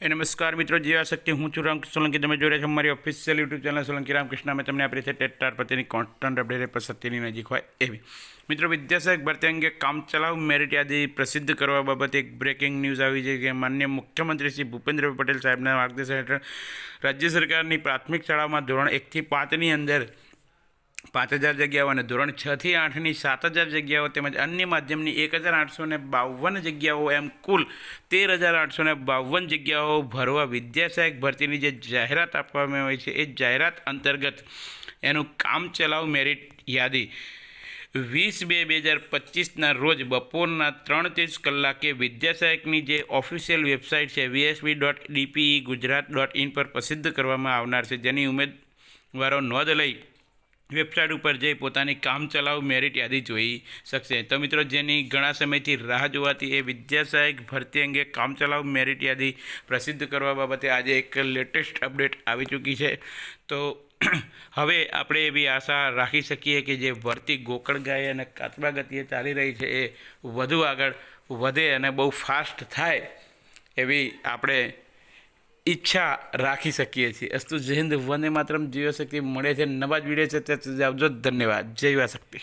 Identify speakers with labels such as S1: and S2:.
S1: એ નમસ્કાર મિત્રો જેવા શક્તિ. હું છું રામ સોલંકી. તમે જોઈ રહ્યા છો મારી official YouTube channel Solanki Ramkrishna. અમે તમને આપણે છે ટેટાર પ્રત્યેની કોન્સ્ટન્ટ અપડેટ પર સત્યની નજીક હોય એવી. મિત્રો વિદ્યાસહાયક ભરતી અંગે કામચલાઉ મેરિટ યાદી પ્રસિદ્ધ કરવા બાબતે એક બ્રેકિંગ ન્યૂઝ આવી છે કે માન્ય મુખ્યમંત્રી શ્રી ભૂપેન્દ્ર પટેલ સાહેબના માર્ગદર્શન હેઠળ રાજ્ય સરકારની પ્રાથમિક શાળામાં ધોરણ એકથી પાંચની અંદર પાંચ હજાર જગ્યાઓ અને ધોરણ છથી આઠની સાત હજાર જગ્યાઓ તેમજ અન્ય માધ્યમની એક હજાર આઠસો ને બાવન જગ્યાઓ એમ કુલ તેર હજાર આઠસો ને બાવન જગ્યાઓ ભરવા વિદ્યાસહાયક ભરતીની જે જાહેરાત આપવામાં આવી છે, એ જાહેરાત અંતર્ગત એનું કામ ચલાવ મેરિટ યાદી વીસ બે બે હજાર પચીસના રોજ બપોરના ત્રણ ત્રીસ કલાકે વિદ્યાસહાયકની જે ઓફિશિયલ વેબસાઇટ છે VSB dot DPE Gujarat dot in પર પ્રસિદ્ધ કરવામાં આવનાર છે. જેની ઉમેદવારો નોંધ લઈ વેબસાઇટ ઉપર જઈ પોતાની કામચલાઉ મેરિટ યાદી જોઈ શકશે. તો મિત્રો, જેની ઘણા સમયથી રાહ જોવાતી એ વિદ્યાસહાયક ભરતી અંગે કામચલાઉ મેરિટ યાદી પ્રસિદ્ધ કરવા બાબતે આજે એક લેટેસ્ટ અપડેટ આવી ચૂકી છે. તો હવે આપણે એવી આશા રાખી શકીએ કે જે ભરતી ગોકળ ગાય અને કાચબા ગતિએ ચાલી રહી છે, એ વધુ આગળ વધે અને બહુ ફાસ્ટ થાય એવી આપણે ઈચ્છા રાખી શકીએ છીએ. અસ્તુ જય હિન્દ, વંદે માતરમ. જીવશક્તિ મળે છે નવા જ વીડિયો છે. ત્યાં આવજો. ધન્યવાદ. જય શક્તિ.